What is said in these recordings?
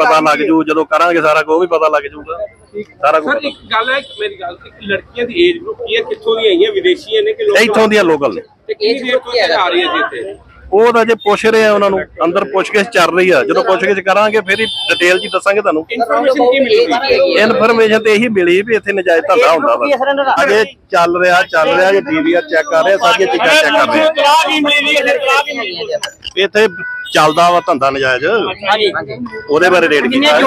ਪਤਾ ਲੱਗ ਜੂ ਜਦੋਂ ਕਰਾਂਗੇ ਸਾਰਾ ਕੁਝ ਉਹ ਵੀ ਪਤਾ ਲੱਗ ਜੂਗਾ। ਸਾਰਾ ਕੁਝ ਸਰ ਇੱਕ ਗੱਲ ਹੈ ਮੇਰੀ ਗੱਲ ਇੱਕ ਲੜਕੀਆਂ ਦੀ ਏਜ ਗਰੁੱਪ ਕੀ ਹੈ ਕਿੱਥੋਂ ਦੀਆਂ ਆਈਆਂ ਵਿਦੇਸ਼ੀਆਂ ਨੇ ਕਿ ਲੋਕ ਇੱਥੋਂ ਦੀਆਂ ਲੋਕਲ ਨੇ। ਤੇ ਕਿੰਨੀ ਦੇਰ ਤੋਂ ਇੱਥੇ ਆ ਰਹੀ ਹੈ ਜੀ ਇੱਥੇ? ਉਹ ਤਾਂ ਜੇ ਪੁੱਛ ਰਹੇ ਆ ਉਹਨਾਂ ਨੂੰ ਅੰਦਰ ਪੁੱਛਗਿੱਛ ਚੱਲ ਰਹੀ ਆ। ਜਦੋਂ ਪੁੱਛਗਿੱਛ ਕਰਾਂਗੇ ਫਿਰ ਹੀ ਡਿਟੇਲ ਜੀ ਦੱਸਾਂਗੇ ਤੁਹਾਨੂੰ। ਇਨਫੋਰਮੇਸ਼ਨ ਕੀ ਮਿਲੂਗੀ? ਇਨਫੋਰਮੇਸ਼ਨ ਤੇ ਇਹੀ ਮਿਲੀ ਵੀ ਇੱਥੇ ਨਜਾਇਜ਼ ਧੰਦਾ ਹੁੰਦਾ ਵਾ ਅਜੇ ਚੱਲ ਰਿਹਾ ਚੱਲ ਰਿਹਾ ਜੇ ਡੀਵੀਆਰ ਚੈੱਕ ਕਰ ਰਹੇ ਆ, ਸਾਰੀਆਂ ਚੀਜ਼ਾਂ ਚੈੱਕ ਕਰ ਰਹੇ ਆ। ਇੱਥੇ ਚੱਲਦਾ ਵਾ ਧੰਦਾ ਨਜਾਇਜ਼? ਉਹਦੇ ਬਾਰੇ ਰੇਡ ਕੀਤਾ?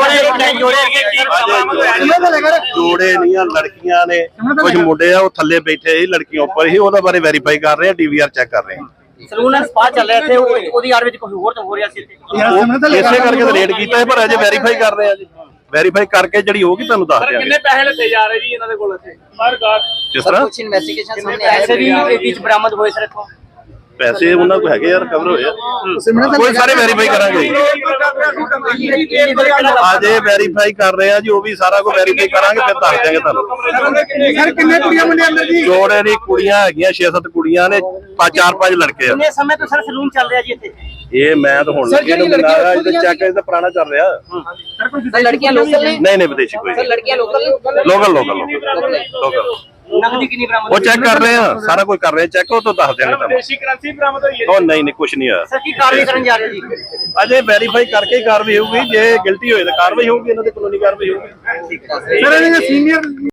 ਜੋੜੇ ਨਹੀਂ ਆ? ਲੜਕੀਆਂ ਨੇ। ਕੁਝ ਮੁੰਡੇ ਆ ਉਹ ਥੱਲੇ ਬੈਠੇ ਸੀ ਲੜਕੀਆਂ ਉੱਪਰ ਸੀ ਉਹਦਾ ਬਾਰੇ ਵੈਰੀਫਾਈ ਕਰ ਰਹੇ ਆ ਡੀਵੀਆਰ ਚੈੱਕ ਕਰ ਰਹੇ ਆ। ਸਲੂਨ ਐਂਡ ਸਪਾ ਚੱਲ ਰਿਹਾ ਇੱਥੇ ਉਹ- ਉਹਦੀ ਆੜ ਵਿੱਚ ਕੋਈ ਹੋਰ ਤਾਂ ਹੋ ਰਿਹਾ ਸੀ ਇੱਥੇ। ਉਹ ਇਸੇ ਕਰਕੇ ਤਾਂ ਰੇਡ ਕੀਤਾ ਹੈ ਪਰ ਅਜੇ ਵੈਰੀਫਾਈ ਕਰ ਰਹੇ ਆ ਜੀ। ਵੈਰੀਫਾਈ ਕਰਕੇ ਜਿਹੜੀ ਹੋਗੀ ਤੁਹਾਨੂੰ ਦੱਸ ਦਿਆਂਗੇ। ਪੈਸੇ ਲੱਤੇ ਜਾ ਰਹੇ ਜੀ ਇਹਨਾਂ ਦੇ ਕੋਲ ਇੱਥੇ? ਬਾਹਰ ਗਾਹਕ ਕਿਸ ਤਰ੍ਹਾਂ? ਕੁਝ ਇਨਵੈਸਟੀਗੇਸ਼ਨ ਸਾਹਮਣੇ ਆਇਆ ਪੈਸੇ ਵੀ ਇਹ ਵਿੱਚ ਬਰਾਮਦ ਹੋਏ ਸਰ ਇੱਥੋਂ? ਪੈਸੇ ਉਹਨਾਂ ਕੋਲ ਹੈਗੇ ਯਾਰ ਕਵਰ ਹੋਏ ਆ। ਕੋਈ ਸਾਰੇ ਵੈਰੀਫਾਈ ਕਰਾਂਗੇ। ਅਜੇ ਵੈਰੀਫਾਈ ਕਰ ਰਹੇ ਆ ਜੀ ਉਹ ਵੀ ਸਾਰਾ ਕੁਝ ਵੈਰੀਫਾਈ ਕਰਾਂਗੇ ਫਿਰ ਦੱਸ ਦਿਆਂਗੇ ਤੁਹਾਨੂੰ। ਸਰ ਕਿੰਨੇ ਕੁੜੀਆਂ ਮੁੰਡੇ ਅੰਦਰ ਜੀ? ਜੋੜੇ ਦੀ ਕੁੜੀਆਂ ਹੈਗੀਆਂ 6-7 ਕੁੜੀਆਂ ਨੇ ਪੰਜ ਚਾਰ ਪੰਜ ਲੜਕੇ ਆ। ਕਿੰਨੇ ਸਮੇਂ ਤੋਂ ਸਰ ਸਲੂਨ ਚੱਲ ਰਿਹਾ ਜੀ ਇੱਥੇ? ਇਹ ਮੈਂ ਤਾਂ ਹੁਣ ਲੱਗੇ ਨੂੰ ਮਿਲਾਇਆ ਇਹਦਾ ਚੈੱਕ ਇਹਦਾ ਪੁਰਾਣਾ ਚੱਲ ਰਿਹਾ। ਸਰ ਲੜਕੀਆਂ ਲੋਕਲ ਨੇ? ਨਹੀਂ। ਨਹੀਂ ਵਿਦੇਸ਼ੀ ਕੋਈ ਸਰ ਲੜਕੀਆਂ ਲੋਕਲ ਨੇ? ਲੋਕਲ ਲੋਕਲ ਲੋਕਲ ਨਕਦੀ ਕਿੰਨੀ ਬਰਾਮਦ ਉਹ ਚੈੱਕ ਕਰ ਰਹੇ ਆ ਸਾਰਾ ਕੁਝ ਕਰ ਰਹੇ ਆ ਚੈੱਕ ਉਹ ਤੋਂ ਦੱਸ ਦਿਆਂਗੇ ਤੁਹਾਨੂੰ। ਵਿਦੇਸ਼ੀ ਕਰੰਸੀ ਬਰਾਮਦ ਹੋਈ ਹੈ ਉਹ ਨਹੀਂ ਨਹੀਂ ਕੁਝ ਨਹੀਂ ਹੋਇਆ। ਸਰ ਕੀ ਕਾਰਵਾਈ ਕਰਨ ਜਾ ਰਹੇ ਜੀ? ਅਜੇ ਵੈਰੀਫਾਈ ਕਰਕੇ ਹੀ ਕਾਰਵਾਈ ਹੋਊਗੀ ਜੇ ਗਿਲਟੀ ਹੋਏ ਤਾਂ ਕਾਰਵਾਈ ਹੋਊਗੀ ਇਹਨਾਂ ਦੇ ਕਾਨੂੰਨੀ ਕਾਰਵਾਈ ਹੋਊਗੀ। ਸਰ ਇਹਨਾਂ ਦੇ ਸੀਨੀਅਰ